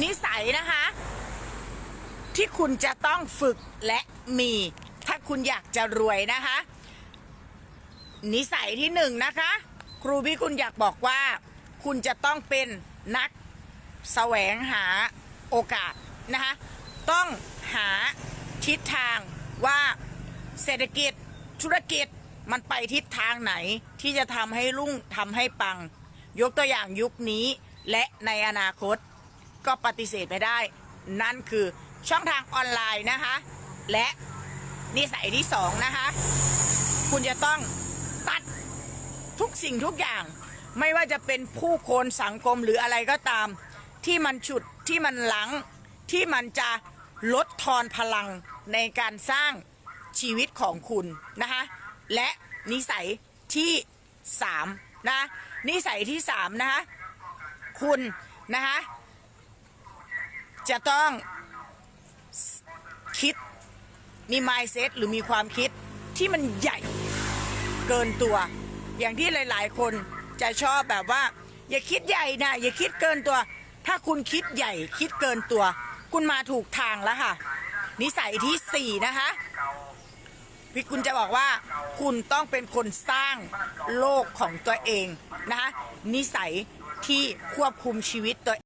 นิสัยนะคะ ที่คุณจะต้องฝึกและมี ถ้าคุณอยากจะรวยนะคะ นิสัยที่หนึ่งนะคะ ครูพี่คุณอยากบอกว่า คุณจะต้องเป็นนักแสวงหาโอกาสนะคะ ต้องหาทิศทางว่าเศรษฐกิจธุรกิจมันไปทิศทางไหนที่จะทำให้รุ่งทำให้ปัง ยกตัวอย่างยุคนี้และในอนาคต ก็ปฏิเสธไม่ได้ นั่นคือช่องทางออนไลน์นะคะ และนิสัยที่สองนะคะ คุณจะต้องตัดทุกสิ่งทุกอย่าง ไม่ว่าจะเป็นผู้คนสังคมหรืออะไรก็ตาม ที่มันฉุดที่มันหลัง ที่มันจะลดทอนพลังในการสร้างชีวิตของคุณนะคะ และนิสัยที่สามนะนิสัยที่สามนะคะคุณนะคะ จะต้องคิดมี mindset หรือมีความคิดที่มันใหญ่เกินตัว อย่างที่หลาย ๆ คนจะชอบแบบว่า อย่าคิดใหญ่นะอย่าคิดเกินตัว ถ้าคุณคิดใหญ่คิดเกินตัว คุณมาถูกทางแล้วค่ะ นิสัยที่สี่นะคะพี่คุณจะบอกว่าคุณต้องเป็นคนสร้างโลกของตัวเองนะคะนิสัยที่ควบคุมชีวิตตัว